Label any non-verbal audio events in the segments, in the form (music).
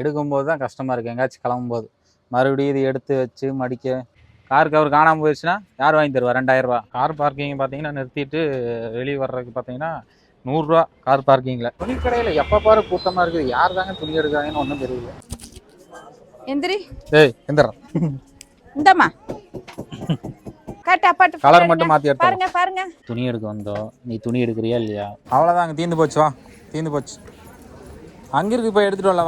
எடுக்கும்போது தான் கஷ்டமாக இருக்குது எங்கேயாச்சும் கிளம்பும்போது. மறுபடியும் இது எடுத்து வச்சு மடிக்க கார் கவர் காணாமல் போயிடுச்சுன்னா யார் வாங்கி தருவா? ரெண்டாயிரரூபா கார் பார்க்கிங் பார்த்தீங்கன்னா நிறுத்திட்டு வெளியே வர்றதுக்கு பார்த்தீங்கன்னா நூறுரூவா கார் பார்க்கிங்கில் துணி கடையில் எப்போ பாரு கூட்டமாக இருக்குது. யார் தாங்க துணி எடுக்கிறாங்கன்னு ஒன்றும் தெரியல. எந்திரி. ஏய் எந்திரம் இந்தம்மா. கலர். மட்டும் மாற்றி எடுத்தோம் பாருங்க பாருங்க. துணி எடுக்க வந்தோம். நீ துணி எடுக்கிறியா இல்லையா? அவ்வளோதாங்க தீந்து போச்சு வா. தீந்து போச்சு. அங்கே இருக்கு போய் எடுத்துட்டு வரல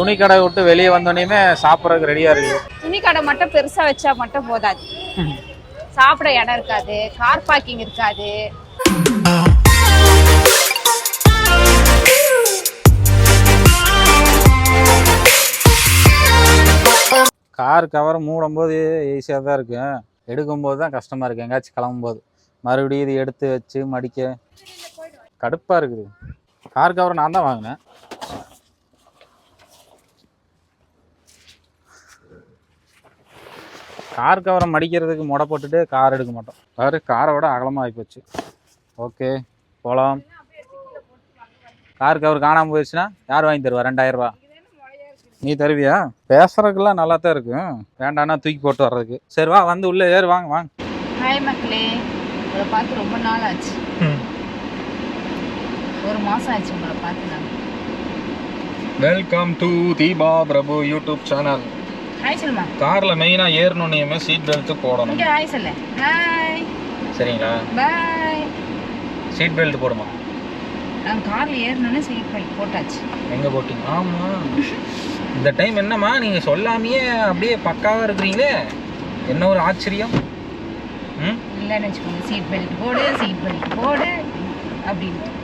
துணி கடை விட்டு வெளியே வந்தோடனே சாப்பிட்றதுக்கு ரெடியாக இருக்குது துணி கடை மட்டும் பெருசா வச்சா மட்டும் போதாது. சாப்பிட இடம் இருக்காது கார் பார்க்கிங் இருக்காது. கார் கவர் மூடும்போது ஈஸியாக தான் இருக்கும் எடுக்கும்போது தான் கஷ்டமாக இருக்குது எங்கேயாச்சும் கிளம்பும்போது. மறுபடியும் இது எடுத்து வச்சு மடிக்க. கடுப்பாக இருக்குது. கார் கவர் நான் தான் வாங்கினேன். கார் கவரை மடிக்கிறதுக்கு முடை போட்டுட்டு கார் எடுக்க மாட்டோம். காரு காரை விட அகலமாக ஆகிப்போச்சு ஓகே போகலாம் கார் கவர் காணாமல் போயிடுச்சுன்னா யார் வாங்கி தருவா? ரெண்டாயிரரூபா நீ தருவியா? பேசுறதுக்கெல்லாம் நல்லா தான் இருக்கும் வேண்டாம்னா தூக்கி போட்டு வர்றதுக்கு. சரி வா வந்து உள்ளே ஏறு வாங்க வாங்க. ஹாய் மக்களே உங்களை பார்த்து ரொம்ப நாள் ஆச்சு. ஒரு மாசம் ஆச்சு உங்களை பார்த்து நான் welcome to Deepa Prabhu YouTube channel hi சொல்லுமா காரில் மெயினாக ஏறணுன்னே சீட் பெல்ட் போடணும். இங்க ஹாய் சொல்ல. ஹாய் சரிங்களா? பாய் சீட் பெல்ட் போடுமா? நான் கார்ல ஏறணும்னு சீட் பெல்ட் போட்டாச்சு. எங்கே போட்டீங்க? ஆமாம் இந்த டைம் என்னம்மா? நீங்கள் சொல்லாமையே அப்படியே பக்காவாக இருக்கிறீங்களே. என்ன ஒரு ஆச்சரியம்? ம்? இல்லைன்னு வச்சுக்கோங்க. சீட் பெல்ட் போடு சீட் பெல்ட் போடு அப்படின்ட்டு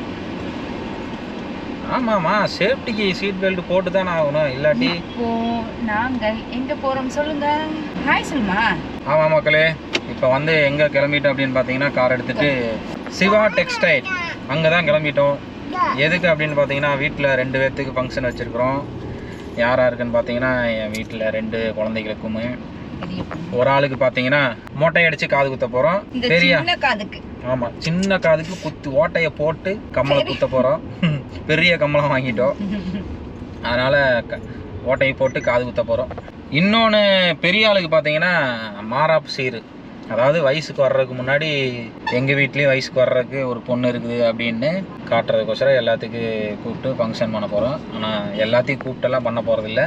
ஆமாம்மா சேஃப்டிக்கு சீட் பெல்ட் போட்டு தானே ஆகணும். இல்லாட்டி இப்போ நாங்கள் எங்க போறோம் சொல்லுங்க. ஹாய் சொல்லுமா ஆமாம் மக்களே. இப்போ வந்து எங்கே கிளம்பிட்டோம் அப்படின்னு பார்த்தீங்கன்னா கார் எடுத்துட்டு சிவா டெக்ஸ்டைல் அங்கே தான் கிளம்பிட்டோம். எதுக்கு அப்படின்னு பார்த்தீங்கன்னா வீட்டில் ரெண்டு பேர்த்துக்கு ஃபங்க்ஷன் வச்சுருக்குறோம். யார் யாருக்குன்னு பார்த்தீங்கன்னா என் வீட்டில் ரெண்டு குழந்தைகளுக்குமே. ஒரு ஆளுக்கு பார்த்தீங்கன்னா மொட்டை அடித்து காது குத்த போகிறோம் சின்ன காதுக்கு. ஆமாம் சின்ன காதுக்கு குத்து ஓட்டையை போட்டு கம்மலை குத்த போகிறோம் பெரிய கம்மலம் வாங்கிட்டோம். அதனால் க ஓட்டையை போட்டு காது குத்த போகிறோம் இன்னொன்று பெரிய ஆளுக்கு பார்த்தீங்கன்னா மாறாப்பு சீரு. அதாவது வயசுக்கு வர்றதுக்கு முன்னாடி எங்கள் வீட்லேயும் வயசுக்கு வர்றதுக்கு ஒரு பொண்ணு இருக்குது அப்படின்னு காட்டுறதுக்கோசரம் எல்லாத்துக்கு கூப்பிட்டு ஃபங்க்ஷன் பண்ண போகிறோம் ஆனால் எல்லாத்தையும் கூப்பிட்டெல்லாம் பண்ண போகிறதில்ல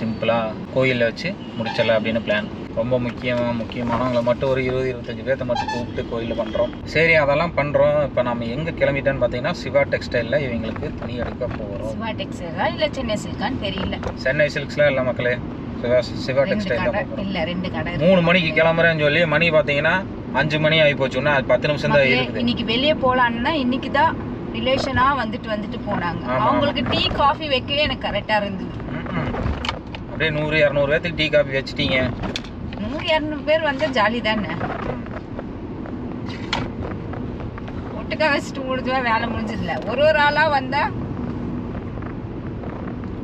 சிம்பிளாக கோயிலில் வச்சு முடிச்சிடலாம் அப்படின்னு பிளான் ரொம்ப முக்கியமாக முக்கியமானவங்களை மட்டும் ஒரு இருபது இருபத்தஞ்சு பேர்த்த மட்டும் கூப்பிட்டு கோயிலில் பண்ணுறோம் சரி அதெல்லாம் பண்ணுறோம் இப்போ நம்ம எங்கே கிளம்பிட்டோன்னு பார்த்தீங்கன்னா சிவா டெக்ஸ்டைலில் இவங்களுக்கு துணி எடுக்க போகிறோம் சிவா டெக்ஸ்டைலா இல்ல சென்னை சில்கான்னு தெரியல. சென்னை சில்க்ஸ்லாம் இல்லை மக்களே. சிவா சிவா டெக்ஸ்டைல் தான் இல்ல ரெண்டு கடை. மூணு மணிக்கு கிளம்புறேன்னு சொல்லி மணி பார்த்தீங்கன்னா அஞ்சு மணி ஆகி போச்சுன்னா பத்து நிமிஷம் தான் இருக்குது. இன்னைக்கு வெளியே போலான்னா இன்னைக்கு தான் ரிலேஷனா வந்துட்டு வந்துட்டு போனாங்க. அவங்களுக்கு டீ காஃபி வைக்கவே எனக்கு கரெக்டா இருந்தது. அப்படியே நூறு இரநூறு பேர்த்துக்கு டீ காஃபி வச்சுட்டீங்க. நூறு இரநூறு பேர் வந்தா ஜாலி தானே? ஒட்டுக்கா வச்சுட்டு முடிஞ்சா வேலை முடிஞ்சதில்ல ஒரு ஒரு ஆளா வந்தா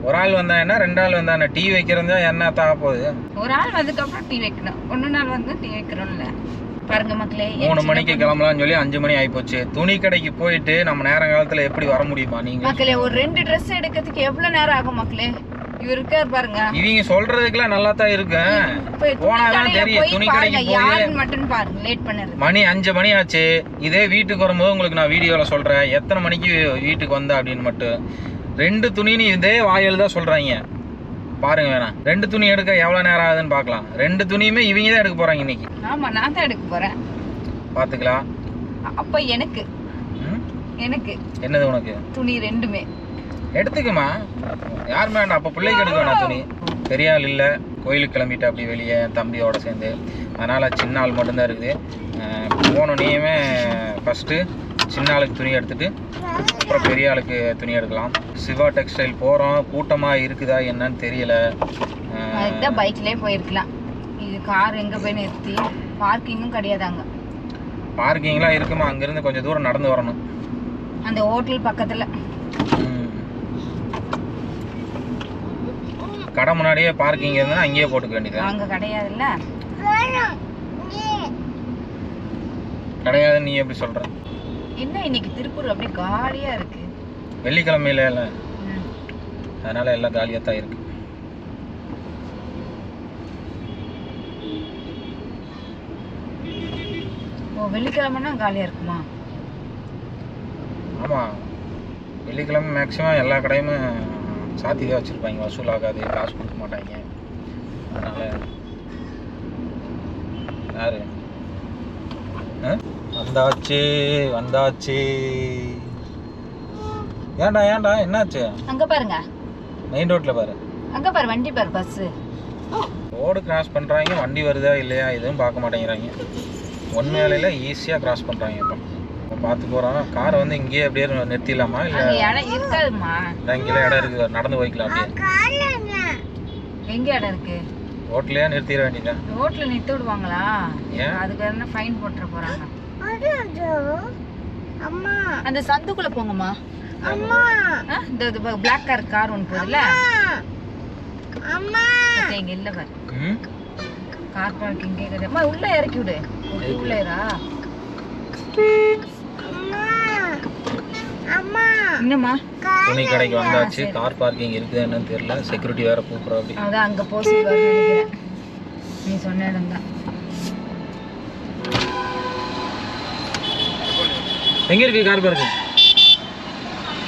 ஒரு ஆள் வந்தா என்ன? ரெண்டு ஆள் வந்தா என்ன? டீ வைக்கிறதா என்ன தாக போகுது? ஒரு ஆள் வந்ததுக்கப்புறம் டீ வைக்கணும். ஒன்னு நாள் வந்து டீ வைக்கிறோம்ல. பாருங்க மக்களே மூணு மணிக்கு கிளம்பலாம்னு சொல்லி அஞ்சு மணி ஆயிப்போச்சு. துணி கடைக்கு போயிட்டு நம்ம நேர காலத்துல எப்படி வர முடியுமா நீங்க? மக்களே ஒரு ரெண்டு Dress எடுக்கிறதுக்கு எவ்வளவு நேரம் ஆகும் மக்களே? இருக்கார் பாருங்க. இவங்க சொல்றதுக்கெல்லாம் நல்லா தான் இருக்கு போய் துணி போனாதான் கடையில தெரியும் துணி கடைக்கு போய் மட்டும் பாருங்க லேட் பண்ணுறது மணி அஞ்சு மணி ஆச்சு. இதே வீட்டுக்கு வரும்போது உங்களுக்கு நான் வீடியோவில் சொல்கிறேன் எத்தனை மணிக்கு வீட்டுக்கு வந்த அப்படின்னு மட்டும். ரெண்டு துணின்னு இதே வாயில் தான் சொல்கிறாங்க பாருங்க வேணாம் ரெண்டு துணி எடுக்க எவ்வளோ நேரம் ஆகுதுன்னு பார்க்கலாம். ரெண்டு துணியுமே இவங்க தான் எடுக்க போகிறாங்க இன்னைக்கு. ஆமா நான் தான் எடுக்க போறேன். பார்த்துக்கலாம். அப்ப எனக்கு? எனக்கு. என்னது உனக்கு? துணி ரெண்டுமே. எடுத்துக்கமா? யாருமே வேண்டாம் அப்போ பிள்ளைக்கு எடுக்க வேணாம் துணி. பெரிய ஆள் இல்லை. கோயிலுக்கு கிளம்பிட்டு அப்படி வெளியே என் தம்பியோட சேர்ந்து. அதனால் சின்ன ஆள் மட்டும்தான் இருக்குது. போனோடனேயுமே ஃபஸ்ட்டு சின்ன ஆளுக்கு துணி எடுத்துட்டு அப்புறம் பெரிய ஆளுக்கு துணி எடுக்கலாம். சிவா டெக்ஸ்டைல் போகிறோம் கூட்டமாக இருக்குதா என்னன்னு தெரியல. அதுதான் பைக்லயே போயிருக்கலாம். இது கார் எங்க போய் நிறுத்தி? பார்க்கிங்கும் கிடையாது அங்க. பார்க்கிங்லாம் இருக்குமா? அங்கேருந்து கொஞ்சம் தூரம் நடந்து வரணும். அந்த ஹோட்டல் பக்கத்துல ம். கடை முன்னாடியே பார்க்கிங் இருந்ததுன்னா அங்கேயே போட்டுக்க வேண்டியது அங்க கிடையாதுல்ல? கிடையாதுன்னு நீ. எப்படி சொல்ற? என்ன இன்னைக்கு திருப்பூர் அப்படியே காலியா இருக்கு? வெள்ளிக்கிழமையில இல்ல. அதனால எல்லாம் காலியாக தான் இருக்கு. ஓ வெள்ளிக்கிழமைனா காலியா இருக்குமா? ஆமாம் வெள்ளிக்கிழமை மேக்ஸிமம் எல்லா கடையுமே சாத்தி தான் வச்சுருப்பாங்க. வசூல் ஆகாது காசு கொடுக்க மாட்டாங்க. அதனால் யாரு? வந்தாச்சு வந்தாச்சு. ஏன்டா ஏன்டா என்னாச்சு? அங்க பாருங்க. மெயின் ரோட்டில் பாரு. அங்க பாரு வண்டி பாரு பஸ் ரோடு கிராஸ் பண்ணுறாங்க வண்டி வருதா இல்லையா எதுவும் பார்க்க மாட்டேங்கிறாங்க. ஒன் வேலையில் ஈஸியாக கிராஸ் பண்ணுறாங்க இப்போ இப்போ. பார்த்து போகிறோம் காரை வந்து இங்கேயே அப்படியே நிறுத்திடலாமா? இல்லை இடம் இருக்காதுமா இடம் இருக்குது நடந்து போய்க்கலாம் அப்படியே. எங்க இடம் இருக்கு? ரோட்லயே நிறுத்திட வேண்டியதான் ரோட்ல நிறுத்த விடுவாங்களா? ஏன்? அதுக்கு என்ன ஃபைன் போட்டுற போறாங்க? அந்த சந்துக்குள்ள போங்கம்மா. ஆ, இந்த பிளாக் கார் கார் ஒன்று போகுதுல்ல மத்த இங்க இல்ல பாரு. கார் பார்க்கிங் கேக்குது அம்மா உள்ள இறக்கி விடு. உள்ள ஏறா என்னம்மா? துணி கடைக்கு வந்தாச்சு கார் பார்க்கிங் இருக்குது என்னன்னு தெரியல. செக்யூரிட்டி வேற கூப்பிட்றோம் அப்படி. அதான் அங்க போசி நினைக்கிறேன். நீ சொன்ன இடம் தான் எங்க இருக்கு கார் பார்க்கிங்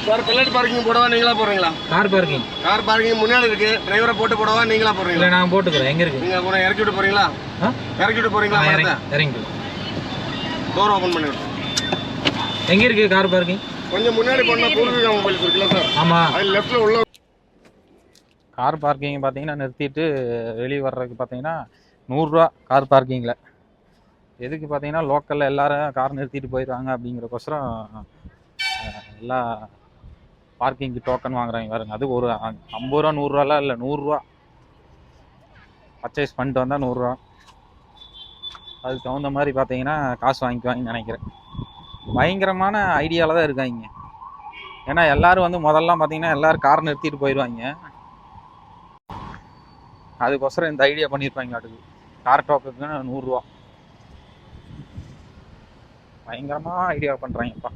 சார் பின்னாடி பார்க்கிங் போடவா நீங்களா போடுறீங்களா? கார் பார்க்கிங் கார் பார்க்கிங் முன்னாடி இருக்கு. டிரைவரை போட்டு போடவா நீங்களா இல்லை போடுறீங்களா நான் போட்டுக்கிறேன். எங்க இருக்கு? நீங்க கூட இறக்கி விட்டு போறீங்களா? ஆ? இறக்கி விட்டு போறீங்களா இறங்கி டோர் ஓபன் பண்ணி எங்க இருக்கு கார் பார்க்கிங் கொஞ்சம் முன்னாடி போனா பூர்வீகா மொபைல்ஸ் இருக்குல்ல சார்? ஆமா. அது லெஃப்ட்ல உள்ள கார் பார்க்கிங் பார்த்தீங்கன்னா நிறுத்திட்டு வெளியே வர்றதுக்கு பார்த்தீங்கன்னா நூறுரூவா கார் பார்க்கிங்கில் எதுக்கு பார்த்தீங்கன்னா லோக்கலில் எல்லாரும் கார் நிறுத்திட்டு போயிடுவாங்க அப்படிங்கிறக்கோசரம் எல்லா பார்க்கிங்க்கு டோக்கன் வாங்குறாங்க பாருங்க. அது ஒரு ஐம்பது ரூபா நூறுரூவாலாம் இல்லை நூறுரூவா. பர்ச்சேஸ் பண்ணிட்டு வந்தால் நூறுரூவா. அதுக்கு தகுந்த மாதிரி பார்த்தீங்கன்னா காசு வாங்கிக்குவாங்கன்னு நினைக்கிறேன். பயங்கரமான ஐடியாவில் தான் இருக்காங்க. ஏன்னா எல்லாரும் வந்து முதல்லாம் பார்த்தீங்கன்னா எல்லாரும் கார் நிறுத்திட்டு போயிடுவாங்க அதுக்கோசரம் இந்த ஐடியா பண்ணியிருப்பாங்க அதுக்கு கார் டோக்கனுக்கு நூறுரூவா. பயங்கரமா ஐடியா பண்றாங்கப்பா.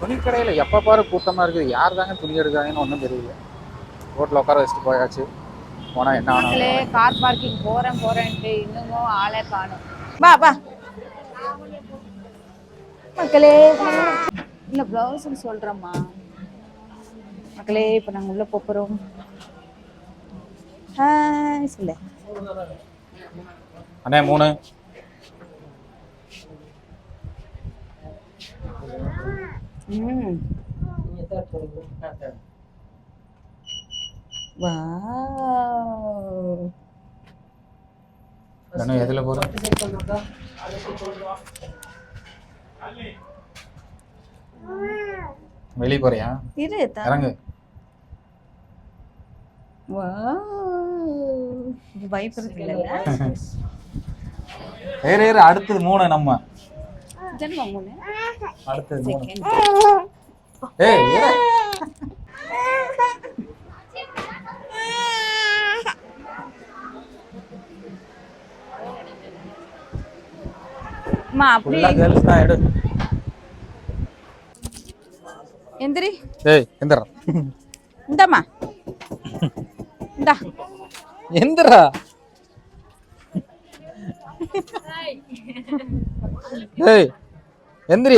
துணிக்கடையில் எப்போ பாரு கூட்டமாக இருக்குது. யார் தாங்க துணி எடுக்கிறாங்கன்னு ஒன்றும் தெரியல. ரோட்டில் உட்கார வச்சுட்டு போயாச்சு. போனால் என்ன மக்களே ஆனாலும் கார் பார்க்கிங் போறேன் போறேன்ட்டு இன்னமும் ஆளே காணும். வா வா. மக்களே இல்ல பிளவுஸ்னு சொல்றேம்மா. மக்களே இப்ப நாங்க உள்ள ஹாய் சொல்ல. அண்ணே மூணு. தனு எதில் போகிறோம் வெளியே போறியா? இரு இறங்கு. வாவ். இது பயப்படுறது இல்லைல்ல (laughs) ஏறு ஏறு அடுத்தது மூணு நம்ம. ஜென்மா மூணு அடுத்தது மூணு. செகண்ட் ஏய் ஏறு. அம்மா அப்படி ஃபுல்லாக கேர்ள்ஸ் தான் எடு. எந்திரி. ஏய் எந்திரா. இந்தாம்மா. இந்தா. எந்திரா. ஏய். எந்திரி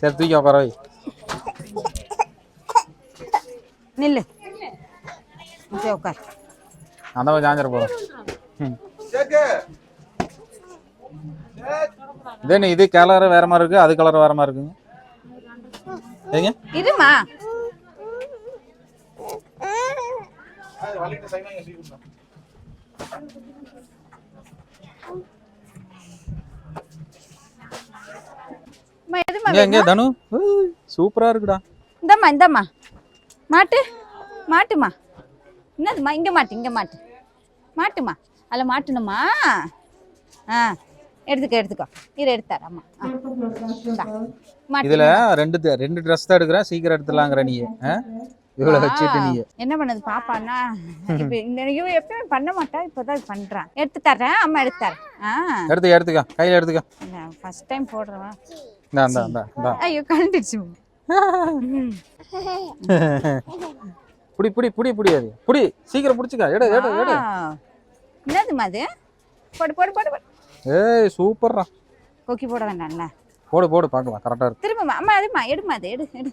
சரி தூக்கி உட்கார வை. நில்லு. சரி உட்கார். அந்த பக்கம் சாஞ்சிட போகிறோம் இதே நீ இது கலர் வேற மாதிரி இருக்கு அது கலர் வேற மாதிரி இருக்குங்க. ஏங்க? எதும்மா இங்க எங்க தனு. சூப்பரா இருக்குடா. இந்தாம்மா இந்தாம்மா. மாட்டு மாட்டுமா. என்னதும்மா? இங்கே மாட்டு இங்கே மாட்டு. மாட்டுமா? அதில் மாட்டணுமா? ஆ எடுத்துக்கோ எடுத்துக்கோ. இரு எடுத்தாரு அம்மா ஆ. இந்தா. மாட்டு. இதுல ரெண்டு ரெண்டு ட்ரெஸ் தான் எடுக்கிறேன் சீக்கிரம் எடுத்துலாங்கிற நீ. இவ்வளவு வச்சுட்டு நீ. என்ன பண்ணுது பாப்பான்னா இப்ப இந்த ஐயோ எப்பயும் பண்ண மாட்டா இப்பதான் பண்றான் எடுத்து தரேன் அம்மா எடுத்து தரேன் எடுத்துக்க எடுத்துக்க. கையில எடுத்துக்க. ஃபர்ஸ்ட் டைம் போடுறவன் ஐயோ கண்டுச்சு புடி புடி புடி புடி அது புடி சீக்கிரம் புடிச்சுக்க எடு எடு எடு என்னதுமா அது போடு போடு போடு போடு ஏய் சூப்பர்ரா கொக்கி போட வேண்டாம்ல போடு போடு பார்க்கலாம் கரெக்டா இருக்கு திரும்ப அம்மா அதுமா எடுமா அது எடு எடு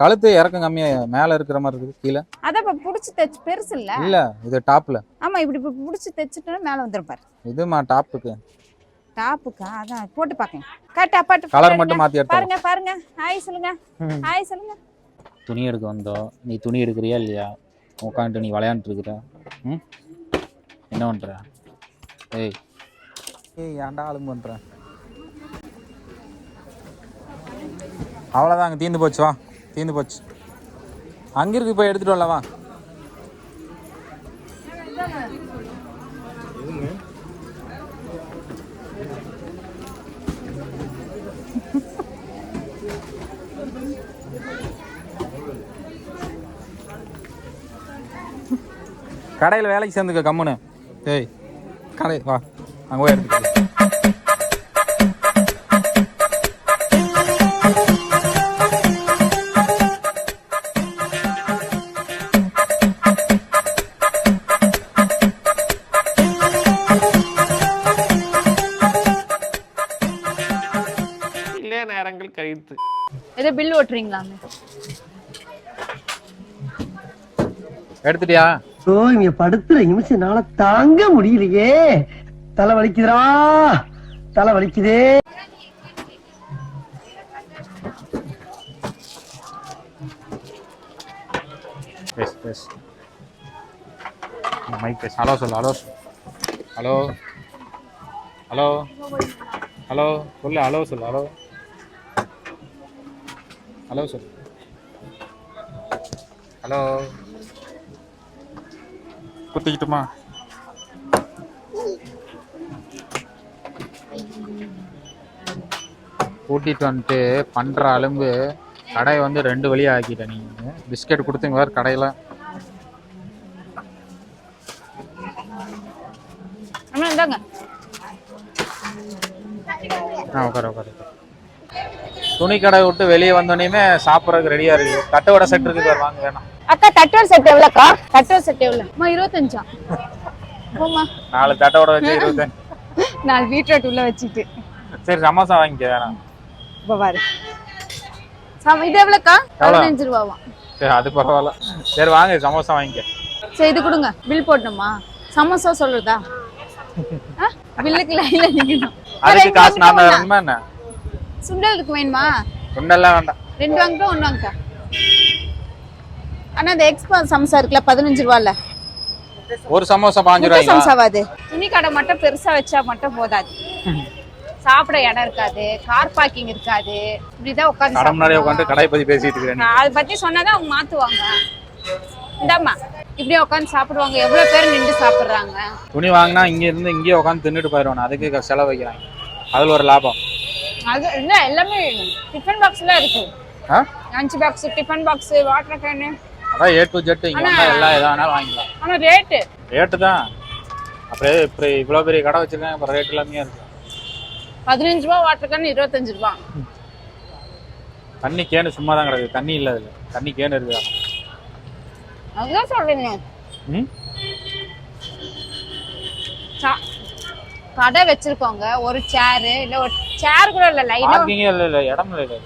கழுத்து இறக்கம் கம்மியா மேல இருக்கிற மாதிரி இருக்குது கீழே அதான் இப்ப புடிச்சு தைச்சு பெருசு இல்ல இல்ல இது டாப்ல ஆமா இப்படி இப்ப புடிச்சு தைச்சிட்டோம்னா மேல வந்துரும் பாரு இதுமா டாப்புக்கு டாப்புக்கா அதான் போட்டு பாக்கேன். காட்டா பாட்டு கலர். மட்டும் மாத்தி பாருங்க பாருங்க. ஹாய் சொல்லுங்க. ஹாய் சொல்லுங்க. துணி எடுக்க வந்தோம் நீ துணி எடுக்கிறியா இல்லையா? உட்காந்துட்டு நீ விளையாண்டுட்டு இருக்கிற. ம்? என்ன பண்ற? ஏய். ஏய் ஏன்டா ஆளும் பண்ற? அவ்வளோதான் அங்கே தீர்ந்து போச்சு வா. தீர்ந்து போச்சு. அங்கே இருக்கு போய் எடுத்துட்டு வரல வா. கடையில் வேலைக்கு சேர்ந்துக்க கம்முன்னு ஏய் கடை வா. அங்கே போய் எடுத்துக்க. இல்லையா நேரங்கள் கழித்து. ஏதோ பில் ஓட்டுறீங்களாமே? எடுத்துட்டியா? ஓ இவங்க படுத்துற நிமிஷம்னால தாங்க முடியலையே. தலை வலிக்குதுரா தலை வலிக்குதே. பேசு பேசு. மைக் பேசு. ஹலோ சொல்லு ஹலோ ஹலோ ஹலோ ஹலோ சொல்லு ஹலோ சொல்லு ஹலோ ஹலோ சொல்லு. ஹலோ குத்திக்கிட்டுமா கூட்டிட்டு வந்துட்டு பண்ற அலும்பு கடையை வந்து ரெண்டு வழியா ஆக்கிட்ட நீங்க பிஸ்கெட் கொடுத்தீங்க வேறு கடையில. ஆ உட்கார உட்கார துணி கடை விட்டு வெளியே வந்தோடனே சாப்பிட்றதுக்கு ரெடியா இருக்கு. தட்டு வடை செட் இருக்கு பாரு, வாங்க வேணாம். தட்டோல் செட் எவ்வளோக்கா? தட்டோல் செட் எவ்வளோ? அம்மா இருபத்தஞ்சா? நாலு தட்டை வடை வச்சு இருபது நாலு பீட்ரூட் உள்ள வச்சுட்டு. சரி சமோசா வாங்கிக்க வேணாம். இப்போ பாரு. இது எவ்வளோக்கா? பதினஞ்சு ரூபாவா? சரி அது பரவாயில்ல. சரி வாங்க சமோசா வாங்கிக்க. சரி இது கொடுங்க. பில் போடணுமா? சமோசா சொல்றதா? பில்லுக்கு லைன்ல நிக்கணும். அதுக்கு காசு நான் தரணுமா என்ன? சுண்டலுக்கு வேணுமா? ஒன்னெல்லாம் வேண்டாம். ரெண்டு வாங்கிட்டோம் ஒன்று வாங்கிட்டா ஆனா அந்த எக்ஸ்பா சமோசா இருக்குல்ல பதினஞ்சு ரூபால ஒரு சமோசா பாஞ்சு முட்டை ரூபாய்ங்களா? சமோசாவா அது துணி கடை மட்டும் பெருசா வச்சா மட்டும் போதாது. சாப்பிட இடம் இருக்காது கார் பார்க்கிங் இருக்காது. இப்படிதான் உட்காந்து கடை முன்னாடி உட்காந்து கடை பத்தி பேசிட்டு இருக்கிறேன். அதை பத்தி சொன்னாதான் அவங்க மாத்துவாங்க. இந்தாம்மா இப்படியே உட்காந்து சாப்பிடுவாங்க. எவ்வளவு பேர் நின்று சாப்பிடுறாங்க. துணி வாங்கினா இங்க இருந்து இங்கேயே உட்காந்து தின்னுட்டு போயிடுவான். அதுக்கு செலவு வைக்கிறாங்க. அதுல ஒரு லாபம். அது இல்ல எல்லாமே டிஃபன் பாக்ஸ்ல இருக்கு. Lunch box tiffin box water can அதான் ஏ டு ஜெட் இங்க வந்தா எல்லாம் எதா வேணாலும் வாங்கிக்கலாம். ஆனா ரேட்டு ரேட்டு தான். அப்படியே இப்படி இவ்வளோ பெரிய கடை வச்சிருக்காங்க அப்புறம் ரேட் எல்லாமே இருக்கு. பதினஞ்சு ரூபா வாட்டர் கேன் இருபத்தஞ்சு ரூபா. தண்ணி கேனு சும்மா தான் கிடக்குது தண்ணி இல்லை அதில். தண்ணி கேனு இருக்குதா அதுதான் சொல்றீங்க ம்? கடை வச்சிருக்கோங்க. ஒரு சேரு இல்ல ஒரு சேர் கூட இல்ல லைனா பார்க்கிங்கே இல்லை இல்லை. இடம் இல்லை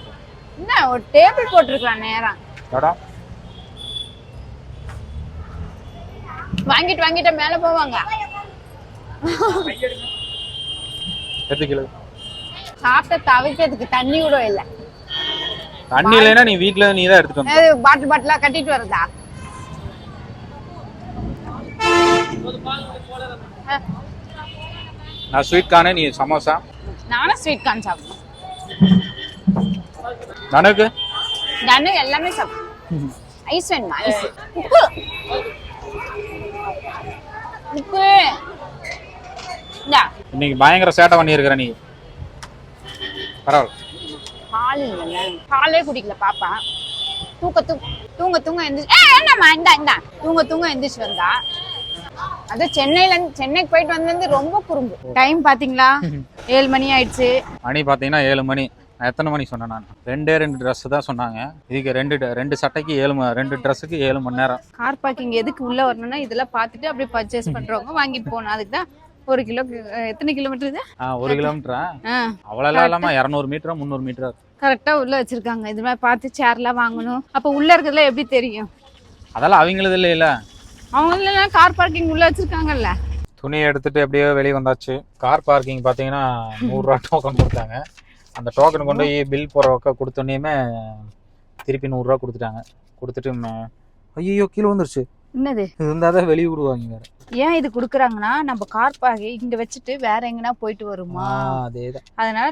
என்ன ஒரு டேபிள் போட்டிருக்கலாம் நேரம் இடம்? வாங்கிட்டு வாங்கிட்டு மேல போவாங்க. சாப்பிட்ட தவிக்கிறதுக்கு தண்ணி கூட இல்ல. தண்ணி இல்லைன்னா நீ வீட்டில் நீ தான் எடுத்துட்டு பாட்டில் பாட்டிலா கட்டிட்டு வருதா? நான் ஸ்வீட் கார்னு நீ சமோசா? நானும் ஸ்வீட் கார்ன் சாப்பிடுவேன். நனக்கு தனு எல்லாமே சாப்பிடுவேன். ஐஸ் வேணுமா? ஐஸ். உப்பு இன்னைக்கு பயங்கர சேட்டை பண்ணியிருக்கிற நீ. பரவாயில்ல. பால் இல்லைல்ல பாலே குடிக்கல பாப்பா. தூக்க தூங்க தூங்க எந்திரிச்சு ஏ என்னம்மா? இந்தா இந்தா. தூங்க தூங்க எந்திரிச்சு வந்தா. அது சென்னையில இருந்து சென்னைக்கு போயிட்டு வந்தது ரொம்ப குறும்பு. டைம் பாத்தீங்களா? (laughs) ஏழு மணி ஆயிடுச்சு. மணி பார்த்தீங்கன்னா ஏழு மணி. எத்தனை மணி சொன்னேன் நான்? ரெண்டே ரெண்டு ட்ரெஸ் தான் சொன்னாங்க. இதுக்கு ரெண்டு ரெண்டு சட்டைக்கு ஏழு ரெண்டு ட்ரெஸ்ஸுக்கு ஏழு மணி நேரம். கார் பார்க்கிங் எதுக்கு உள்ள வரணும்னா இதெல்லாம் பார்த்துட்டு அப்படியே பர்ச்சேஸ் பண்றவங்க வாங்கிட்டு போகணும். அதுக்கு தான் ஒரு கிலோ எத்தனை கிலோமீட்டர் இது? ஒரு கிலோமீட்டரா ஆ? அவ்வளோலாம் இல்லாமல் இரநூறு மீட்டரா முந்நூறு மீட்டரா கரெக்டா உள்ள வச்சிருக்காங்க. இது மாதிரி பார்த்து சேர்லாம் வாங்கணும். அப்ப உள்ள இருக்கிறதுல எப்படி தெரியும்? அதெல்லாம் அவங்களது இல்லை இல்லை அவங்க கார் பார்க்கிங் உள்ள வச்சிருக்காங்கல்ல. துணியை எடுத்துட்டு அப்படியே வெளியே வந்தாச்சு. கார் பார்க்கிங் பார்த்தீங்கன்னா நூறுரூவா டோக்கன் கொடுத்தாங்க. அந்த டோக்கன் கொண்டு போய் பில் போடுறவக்க கொடுத்தோன்னே திருப்பி நூறுரூவா கொடுத்துட்டாங்க. கொடுத்துட்டு ஐயோ கீழே வந்துருச்சு என்னது? இருந்தால் தான் வெளியே விடுவாங்க வேறு. ஏன் இது குடுக்குறாங்கன்னா நம்ம கார் பார்க்கிங் இங்க வச்சுட்டு வேற எங்கனா போயிட்டு வருமா? அதே தான் அதனால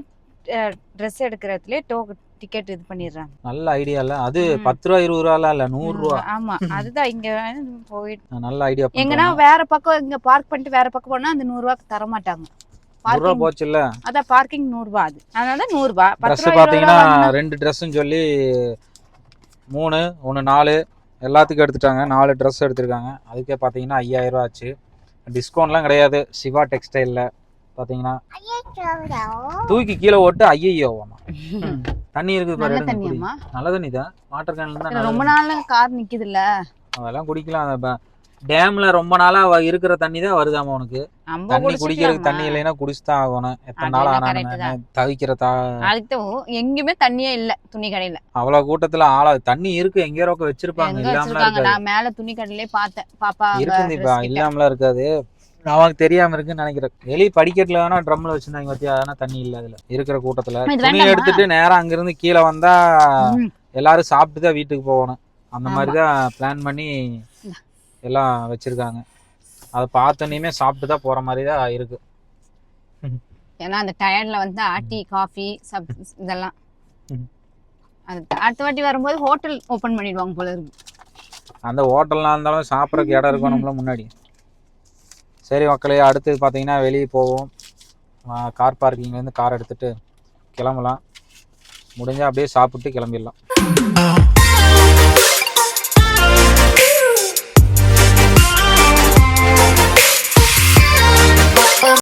ட்ரெஸ் எடுக்கிற இடத்துல டோக்கன் டிக்கெட் இது பண்ணிடுறாங்க. நல்ல ஐடியா இல்லை அது. பத்து ரூபா இருபது ரூபாலாம் இல்லை நூறுரூவா. ஆமா. அதுதான் இங்க போயிட்டு. நல்ல ஐடியா எங்கன்னா வேற பக்கம் இங்க பார்க் பண்ணிட்டு வேற பக்கம் போனா அந்த நூறு ரூபாய்க்கு தர மாட்டாங்க நூறுரூவா பார்க்கிங் போச்சு இல்லை அதான் பார்க்கிங் நூறு ரூபாய் அது. அதனால நூறு ரூபாய் பத்து ட்ரெஸ் பார்த்தீங்கன்னா ரெண்டு ட்ரெஸ்ஸுன்னு சொல்லி மூணு ஒன்று நாலு. எல்லாத்துக்கும் எடுத்துட்டாங்க. நாலு ட்ரெஸ் எடுத்திருக்காங்க. அதுக்கே பார்த்தீங்கன்னா ஐயாயிரம் ஆச்சு. டிஸ்கவுண்ட்லாம் கிடையாது. சிவா டெக்ஸ்டைலில் பார்த்தீங்கன்னா தூக்கி கீழே ஓட்டு ஐயையோவாமா தண்ணி இருக்குது பாரு நல்ல தண்ணி தான் வாட்டர் கேன்ல தான் ரொம்ப நாள் கார் நிக்குதுல்ல. அதெல்லாம் குடிக்கலாம். அந்த டேம்ல ரொம்ப நாளா இருக்கிற தண்ணி தான் வருதாமா உனக்கு தண்ணி குடிக்கிறதுக்கு? தண்ணி இல்லைன்னா குடிச்சுதான் ஆகணும் எத்தனை நாள் அதெல்லாம் ஆனாலும் correct நான் தவிக்கிற தா அதுக்கு எங்கேயுமே தண்ணியே இல்ல துணி கடையில அவ்வளவு கூட்டத்துல ஆளா தண்ணி இருக்கு எங்கேயோ ரொக்க வச்சிருப்பாங்க நான் மேல துணி கடையிலே பார்த்தேன் பாப்பா இருக்குது இப்ப. இல்லாமலாம் இருக்காது நமக்கு தெரியாம இருக்குன்னு நினைக்கிறேன் வெளியே படிக்கட்டுல வேணா ட்ரம்ல வச்சிருந்தாங்க பத்தியா அதனா தண்ணி இல்ல அதுல இருக்கிற கூட்டத்துல துணி? எடுத்துட்டு நேரா அங்கிருந்து கீழே வந்தா. எல்லாரும் சாப்பிட்டு தான் வீட்டுக்கு போகணும் அந்த ஆமா. மாதிரி தான் பிளான் பண்ணி எல்லாம் வச்சிருக்காங்க. அதை பார்த்தோன்னே சாப்பிட்டு தான் போற மாதிரி தான் இருக்கு. ஏன்னா அந்த டயர்ட்ல வந்து டீ காஃபி சப் இதெல்லாம். ம். அது அடுத்த வாட்டி வரும்போது ஹோட்டல் ஓபன் பண்ணிடுவாங்க போல இருக்கு. அந்த ஹோட்டல்லாம் இருந்தாலும் சாப்பிட்றதுக்கு இடம் இருக்கணும்ல முன்னாடி. சரி மக்களே அடுத்து பார்த்தீங்கன்னா வெளியே போவோம். கார் பார்க்கிங்லேருந்து கார் எடுத்துட்டு கிளம்பலாம். முடிஞ்சா அப்படியே சாப்பிட்டு கிளம்பிடலாம்.